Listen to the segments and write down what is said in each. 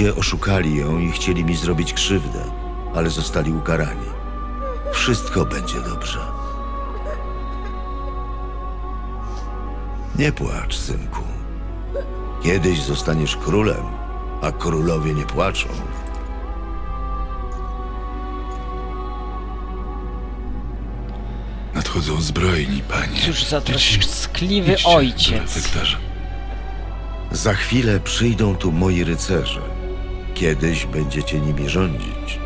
Ludzie oszukali ją i chcieli mi zrobić krzywdę, ale zostali ukarani. Wszystko będzie dobrze. Nie płacz, synku. Kiedyś zostaniesz królem, a królowie nie płaczą. Nadchodzą zbrojni, panie. Cóż za idźcie do ojciec. refektarza. Za chwilę przyjdą tu moi rycerze. Kiedyś będziecie nimi rządzić.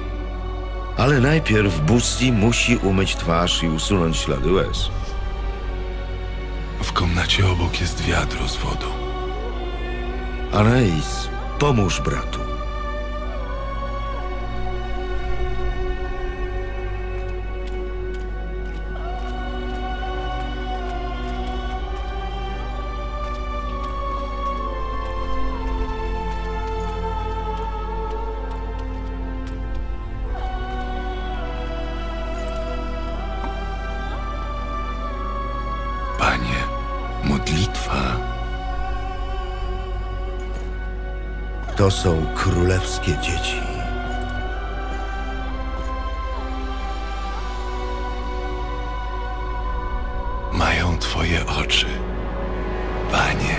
Ale najpierw Busti musi umyć twarz i usunąć ślady łez. W komnacie obok jest wiadro z wodą. Anais, pomóż bratu. To są królewskie dzieci. mają twoje oczy. Panie,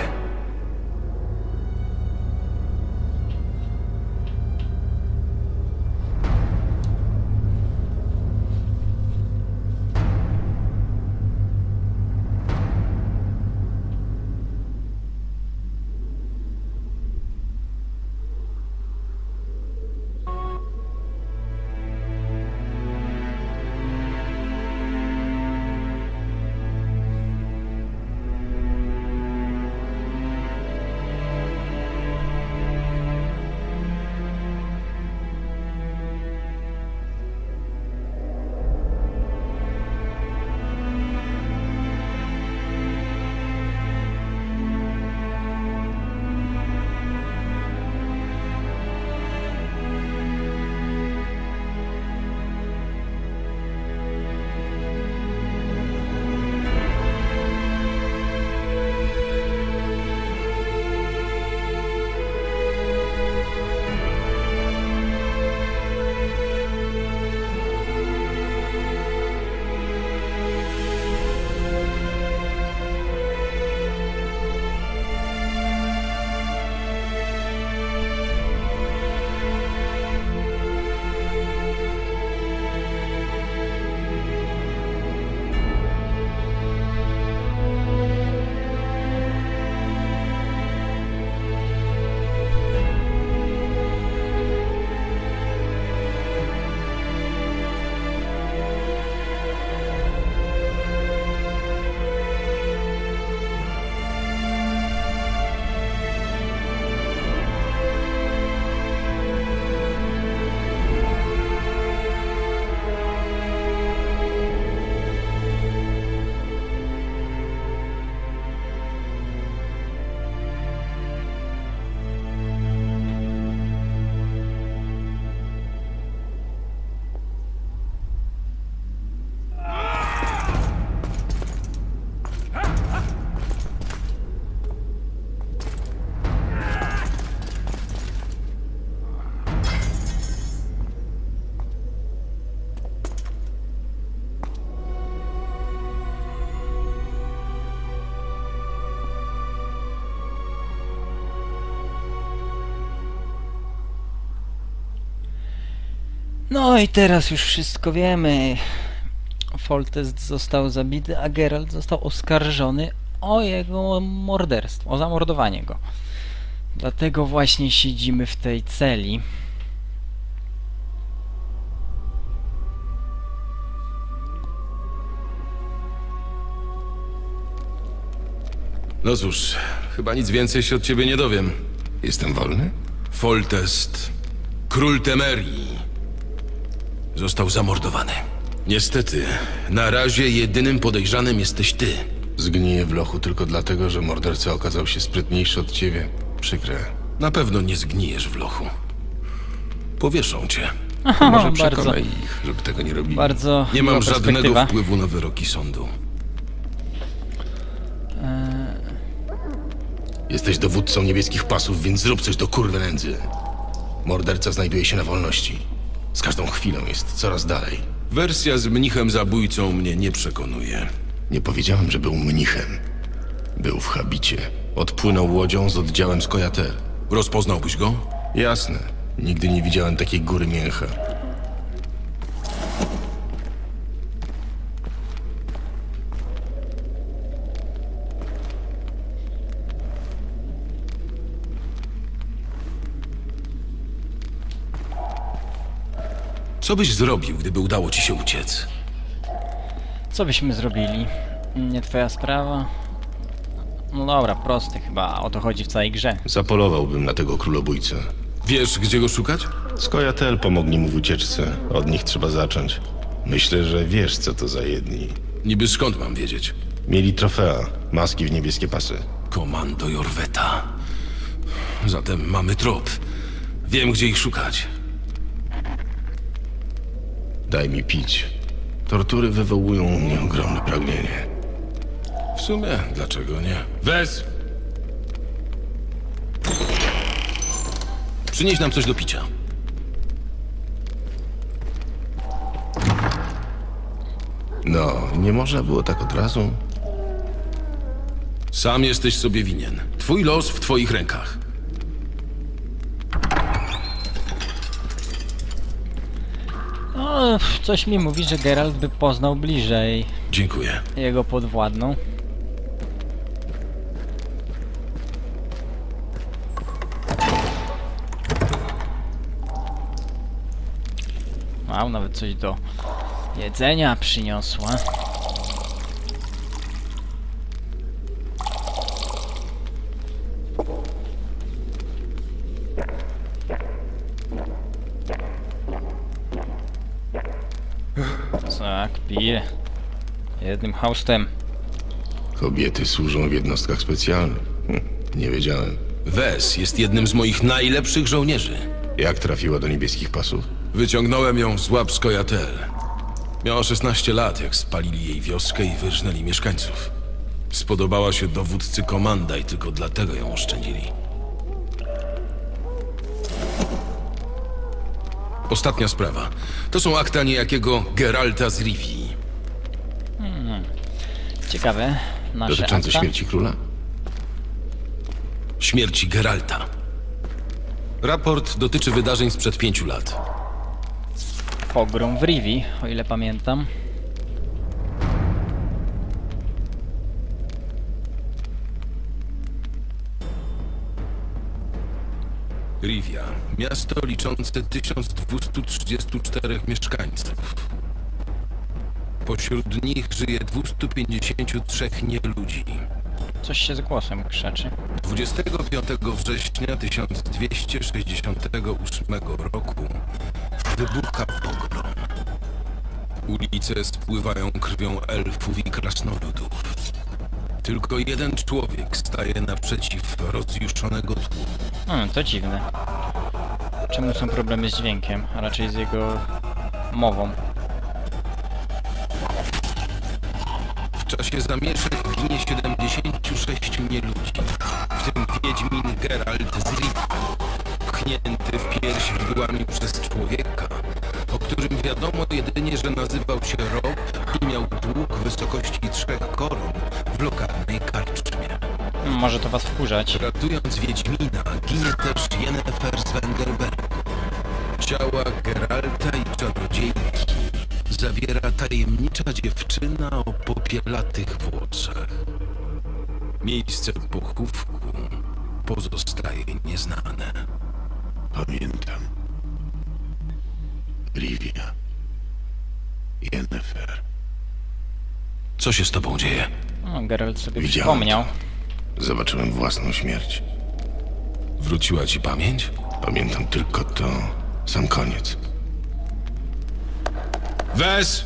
No i teraz już wszystko wiemy. Foltest został zabity, a Geralt został oskarżony o jego morderstwo, o zamordowanie go. Dlatego właśnie siedzimy w tej celi. No cóż, chyba nic więcej się od ciebie nie dowiem. jestem wolny? Foltest, król Temerii, został zamordowany. Niestety, na razie jedynym podejrzanym jesteś ty. Zgniję w lochu tylko dlatego, że morderca okazał się sprytniejszy od ciebie. Przykre. Na pewno nie zgnijesz w lochu. Powieszą cię. To może bardzo, przekonaj ich, żeby tego nie robili. bardzo Nie mam żadnego wpływu na wyroki sądu. Jesteś dowódcą niebieskich pasów, więc zrób coś do kurwy nędzy. Morderca znajduje się na wolności. Z każdą chwilą jest coraz dalej. Wersja z mnichem zabójcą mnie nie przekonuje. Nie powiedziałem, że był mnichem. Był w habicie. Odpłynął łodzią z oddziałem z Kojater. Rozpoznałbyś go? Jasne. Nigdy nie widziałem takiej góry mięcha. Co byś zrobił, gdyby udało ci się uciec? Co byśmy zrobili? Nie twoja sprawa? No dobra, prosty chyba, o to chodzi w całej grze. Zapolowałbym na tego królobójcę. Wiesz, gdzie go szukać? Skojatel pomogli mu w ucieczce. Od nich trzeba zacząć. Myślę, że wiesz, co to za jedni. Niby skąd mam wiedzieć? Mieli trofea, maski w niebieskie pasy. Komando Jorweta. Zatem mamy trop. Wiem, gdzie ich szukać. Daj mi pić. Tortury wywołują u mnie ogromne pragnienie. W sumie, dlaczego nie? Wez! Przynieś nam coś do picia. No, nie można było tak od razu? Sam jesteś sobie winien. Twój los w twoich rękach. No, coś mi mówi, że Geralt by poznał bliżej Dziękuję. jego podwładną. Wow, nawet coś do jedzenia przyniosła. Tak, pije. Jednym haustem. Kobiety służą w jednostkach specjalnych. Hm, nie wiedziałem. Wes jest jednym z moich najlepszych żołnierzy. Jak trafiła do niebieskich pasów? Wyciągnąłem ją z łap Skojatel. Miała 16 lat, jak spalili jej wioskę i wyrżnęli mieszkańców. Spodobała się dowódcy komanda i tylko dlatego ją oszczędzili. Ostatnia sprawa. To są akta niejakiego Geralta z Rivii. Ciekawe. Nasze Dotyczące akta. śmierci króla? Śmierci Geralta. Raport dotyczy wydarzeń sprzed pięciu lat. Pogrom w Rivi, o ile pamiętam. Rivia. Miasto liczące 1234 mieszkańców. Pośród nich żyje 253 nieludzi. Coś się z głosem krzeczy. 25 września 1268 roku wybucha pogrom. Ulice spływają krwią elfów i krasnoludów. Tylko jeden człowiek staje naprzeciw rozjuszonego tłumu. Hmm, to dziwne. Czemu są problemy z dźwiękiem, a raczej z jego mową? W czasie zamieszek ginie 76 nieludzi, w tym Wiedźmin Geralt z Rivii, pchnięty w pierś widłami przez człowieka, o którym wiadomo jedynie, że nazywał się Rob i miał dług wysokości trzech koron w lokalnej karczmie. Może to was wkurzać. Ratując Wiedźmina, ginie też Yennefer z Wengerbergu. Ciała Geralta i czarodziejki zabiera tajemnicza dziewczyna o popielatych włosach. Miejsce pochówku pozostaje nieznane. Pamiętam. Rivia. Yennefer. Co się z tobą dzieje? No, Geralt sobie Widziałem przypomniał. Zobaczyłem własną śmierć. Wróciła ci pamięć? Pamiętam tylko to. Sam koniec. Wes!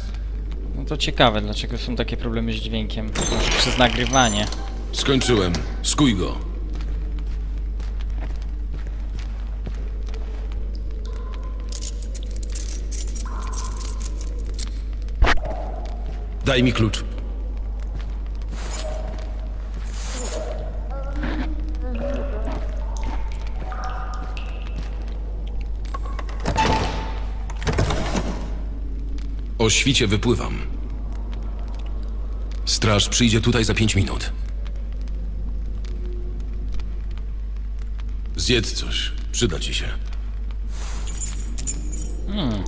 No to ciekawe, dlaczego są takie problemy z dźwiękiem. Może przez nagrywanie. Skończyłem. Skuj go. Daj mi klucz. O świcie wypływam. Straż przyjdzie tutaj za pięć minut. Zjedz coś. Przyda ci się. Hmm.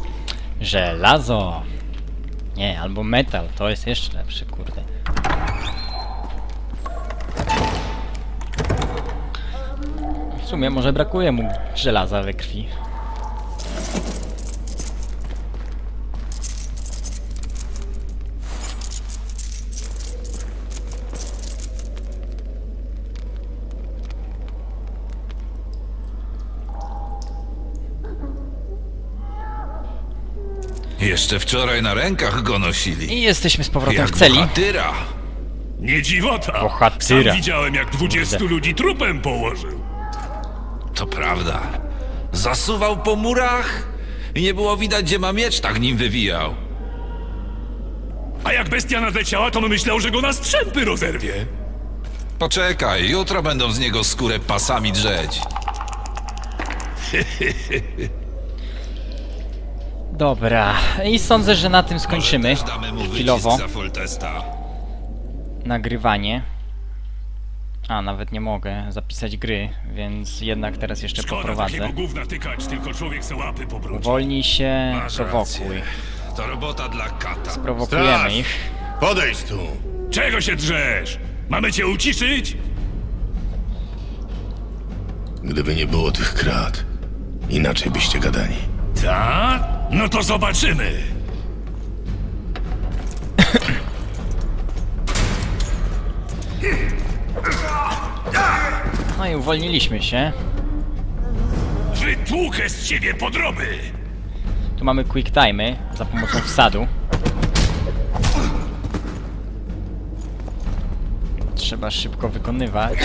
Żelazo. Nie, albo metal, to jest jeszcze lepsze, kurde. W sumie może brakuje mu żelaza we krwi. Jeszcze wczoraj na rękach go nosili. I jesteśmy z powrotem Jak w celi. bohatyra. Nie dziwota! Bohatyra. Sam widziałem, jak 20 ludzi trupem położył. To prawda. Zasuwał po murach i nie było widać, gdzie ma miecz, tak nim wywijał. A jak bestia nadleciała, to my myślał, że go na strzępy rozerwie. Poczekaj, jutro będą z niego skórę pasami drzeć. Dobra, i sądzę, że na tym skończymy chwilowo nagrywanie. A, nawet nie mogę zapisać gry, więc jednak teraz jeszcze Szkoda poprowadzę. tykać, tylko człowiek se łapy pobrudził. Uwolnij się, Masz prowokuj. rację. To robota dla kata. Prowokujemy Straż! ich. Podejdź tu! Czego się drzesz? Mamy cię uciszyć? Gdyby nie było tych krat, inaczej byście gadali. Ta? No to zobaczymy. No i uwolniliśmy się. Wytłukę z ciebie podroby. Tu mamy quick time'y za pomocą wsadu. Trzeba szybko wykonywać.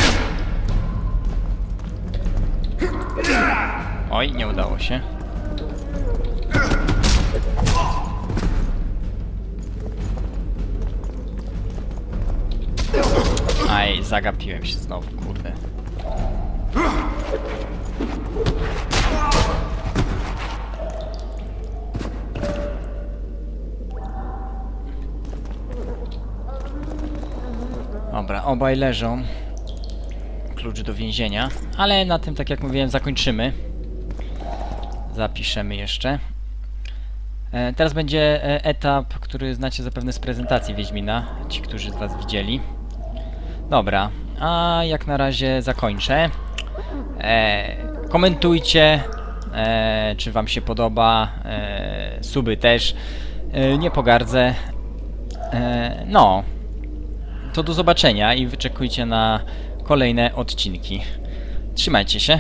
Oj, nie udało się. Zagapiłem się znowu, kurde. Dobra, obaj leżą. Klucz do więzienia. Ale na tym, tak jak mówiłem, zakończymy. Zapiszemy jeszcze. E, teraz będzie e, etap, który znacie zapewne z prezentacji Wiedźmina. Ci, którzy z Was widzieli. Dobra, a jak na razie zakończę. E, komentujcie, e, czy Wam się podoba. E, suby też. E, nie pogardzę. E, no, to do zobaczenia i wyczekujcie na kolejne odcinki. Trzymajcie się.